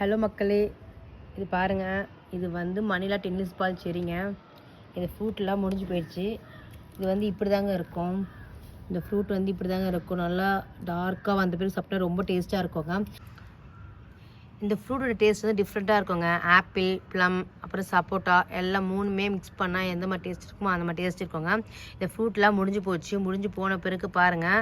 Hello மக்களே இது பாருங்கள் இது வந்து மணிலா டென்னிஸ் பால் சரிங்க. இது ஃப்ரூட்லாம் முடிஞ்சு போயிடுச்சு இது வந்து இப்படி தாங்க இருக்கும். இந்த ஃப்ரூட் வந்து இப்படி தாங்க இருக்கும். நல்லா டார்க்காக வந்த பிறகு சாப்பிட்டா ரொம்ப டேஸ்ட்டாக இருக்குங்க. இந்த ஃப்ரூட்டோட டேஸ்ட் வந்து டிஃப்ரெண்ட்டாக இருக்குங்க. ஆப்பிள் ப்ளம் அப்புறம் சப்போட்டா எல்லாம் மூணுமே மிக்ஸ் பண்ணால் எந்த மாதிரி டேஸ்ட் இருக்குமோ அந்த மாதிரி டேஸ்ட் இருக்குங்க. இந்த ஃப்ரூட்லாம் முடிஞ்சு போச்சு. முடிஞ்சு போன பிறகு பாருங்கள்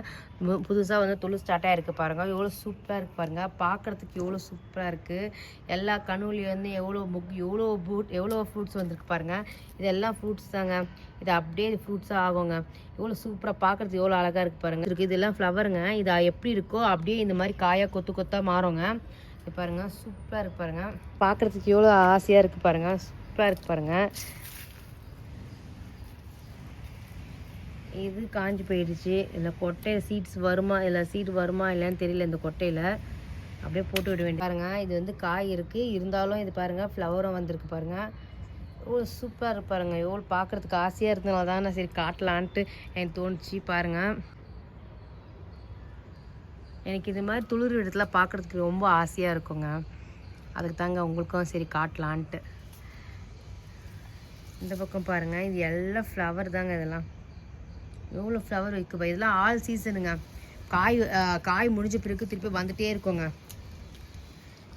புதுசாக வந்து தொழில் ஸ்டார்ட் ஆகிருக்கு பாருங்கள் எவ்வளோ சூப்பராக இருக்குது பாருங்கள் பார்க்குறதுக்கு எவ்வளோ சூப்பராக இருக்குது எல்லா கனவுலையும் வந்து எவ்வளோ புக் எவ்வளோ பூட் எவ்வளோ ஃப்ரூட்ஸ் வந்திருக்கு பாருங்கள் இதெல்லாம் ஃப்ரூட்ஸ் தாங்க. இது அப்படியே ஃப்ரூட்ஸாக ஆகுங்க. எவ்வளோ சூப்பராக பார்க்குறதுக்கு எவ்வளோ அழகாக இருக்குது பாருங்கள் இருக்குது இதெல்லாம் ஃப்ளவருங்க இது எப்படி இருக்கோ அப்படியே இந்த மாதிரி காயாக கொத்து கொத்தாக மாறுங்க. இது பாருங்க. சூப்பராக இருக்கு பாருங்க. பார்க்குறதுக்கு எவ்வளோ ஆசையாக இருக்கு பாருங்க. சூப்பராக இருக்கு பாருங்க. இது காஞ்சி போயிடுச்சு. இந்த கொட்டையில் சீட்ஸ் வருமா இல்லை சீட் வருமா இல்லைன்னு தெரியல இந்த கொட்டையில். அப்படியே போட்டு விட வேண்டிய பாருங்க இது வந்து காய் இருக்கு. இருந்தாலும் இது பாருங்க ஃப்ளவரும் வந்திருக்கு பாருங்க. எவ்வளோ சூப்பராக இருக்கு பாருங்க. எவ்வளோ பார்க்குறதுக்கு ஆசையாக இருந்தனால தான் நான் சரி காட்டலான்ட்டு எனக்கு தோணுச்சு பாருங்கள் எனக்கு இது மாதிரி துளிர் இடத்துல பார்க்குறதுக்கு ரொம்ப ஆசையாக இருக்குங்க. அதுக்கு தாங்க உங்களுக்கும் சரி காட்டலான்ட்டு. இந்த பக்கம் பாருங்கள் இது எல்லாம் ஃப்ளவர் தாங்க இதெல்லாம். எவ்வளோ ஃப்ளவர் வைக்குப்பா? இதெல்லாம் ஆல் சீசனுங்க காய் காய் முடிஞ்ச பிறகு திருப்பி வந்துட்டே இருக்குங்க.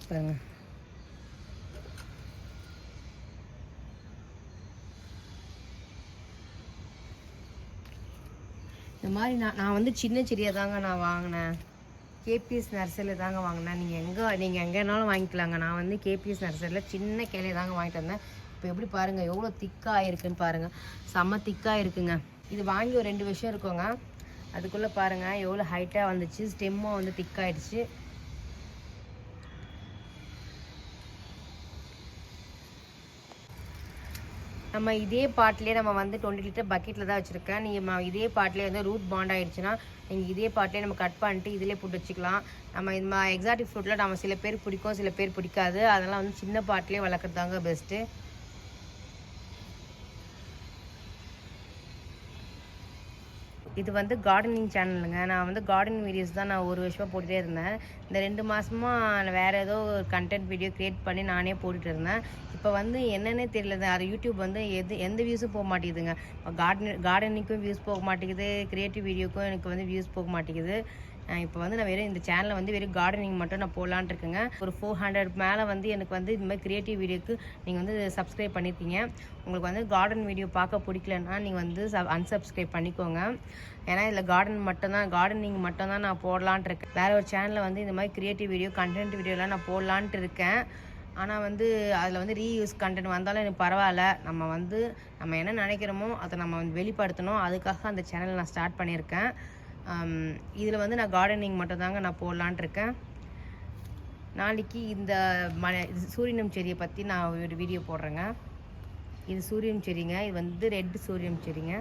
பாருங்க. இந்த மாதிரி நான் நான் வந்து சின்ன செடியாக தாங்க நான் வாங்கினேன். கேபிஎஸ் நர்சரியில் தாங்க வாங்கினேன். நீங்கள் எங்கே நீங்கள் எங்கேனாலும் வாங்கிக்கலாங்க. நான் வந்து கேபிஎஸ் நர்சரியில் சின்ன கிளையை தாங்க வாங்கிட்டு வந்தேன். இப்போ எப்படி பாருங்கள் எவ்வளோ திக்காக இருக்குன்னு பாருங்கள் செம்ம திக்காக இருக்குங்க. இது வாங்கி ஒரு ரெண்டு விஷயம் இருக்குங்க. அதுக்குள்ளே பாருங்கள் எவ்வளோ ஹைட்டாக வந்துச்சு. ஸ்டெம்மும் வந்து திக்காயிடுச்சு நம்ம இதே பாட்டிலே நம்ம வந்து டுவெண்ட்டி லிட்டர் பக்கெட்டில் தான் வச்சுருக்கேன். நீங்கள் இதே பாட்டிலே வந்து ரூட் பாண்ட் ஆகிடுச்சுன்னா நீங்கள் இதே பாட்டிலே நம்ம கட் பண்ணிட்டு இதிலே போட்டு வச்சுக்கலாம். நம்ம இந்த மாதிரி எக்ஸாட்டிக் ஃப்ரூட்டில் நம்ம சில பேர் பிடிக்கும் சில பேர் பிடிக்காது. அதெல்லாம் வந்து சின்ன பாட்டிலே வளர்க்குறது தாங்க பெஸ்ட்டு இது வந்து கார்டனிங் சேனலுங்க நான் வந்து கார்டனிங் வீடியோஸ் தான் நான் ஒரு வருஷமாக போட்டுகிட்டே இருந்தேன். இந்த ரெண்டு மாதமாக நான் வேறு ஏதோ ஒரு கண்டென்ட் வீடியோ க்ரியேட் பண்ணி நானே போட்டுட்டு இருந்தேன். இப்போ வந்து என்னென்னே தெரியல அது யூடியூப் வந்து எது எந்த வியூஸும் போக மாட்டேங்குதுங்க. கார்டன் கார்டனிங்க்கும் வியூஸ் போக மாட்டேங்குது. க்ரியேட்டிவ் வீடியோக்கும் எனக்கு வந்து வியூஸ் போக மாட்டேங்குது. இப்போ வந்து நான் வெறும் இந்த சேனலில் வந்து வெறும் கார்டனிங் மட்டும் நான் போடலான்ட்டு இருக்கேங்க. ஒரு ஃபோர் ஹண்ட்ரட் மேலே வந்து எனக்கு வந்து இந்த மாதிரி க்ரியேட்டிவ் வீடியோக்கு நீங்கள் வந்து சப்ஸ்கிரைப் பண்ணியிருக்கீங்க உங்களுக்கு வந்து கார்டன் வீடியோ பார்க்க பிடிக்கலன்னா நீங்கள் வந்து சப் அன்சப்ஸ்கிரைப் பண்ணிக்கோங்க. ஏன்னா இதில் கார்டன் மட்டும்தான் கார்டனிங் மட்டும்தான் நான் போடலான்ட்டு இருக்கேன். வேறு ஒரு சேனலில் வந்து இந்த மாதிரி க்ரியேட்டிவ் வீடியோ கண்டென்ட் வீடியோலாம் நான் போடலான்ட்டு இருக்கேன். ஆனால் வந்து அதில் வந்து ரீயூஸ் கண்டென்ட் வந்தாலும் எனக்கு பரவாயில்ல. நம்ம வந்து நம்ம என்ன நினைக்கிறோமோ அதை நம்ம வந்து வெளிப்படுத்தணும். அதுக்காக அந்த சேனல் நான் ஸ்டார்ட் பண்ணியிருக்கேன். இதில் வந்து நான் கார்டனிங் மட்டும் தாங்க நான் போடலான்ட்டு இருக்கேன் நாளைக்கு இந்த ம இது சூரியனம் செடியை பற்றி நான் ஒரு வீடியோ போடுறேங்க. இது சூரியன் செடிங்க இது வந்து ரெட் சூரியன் செடிங்க.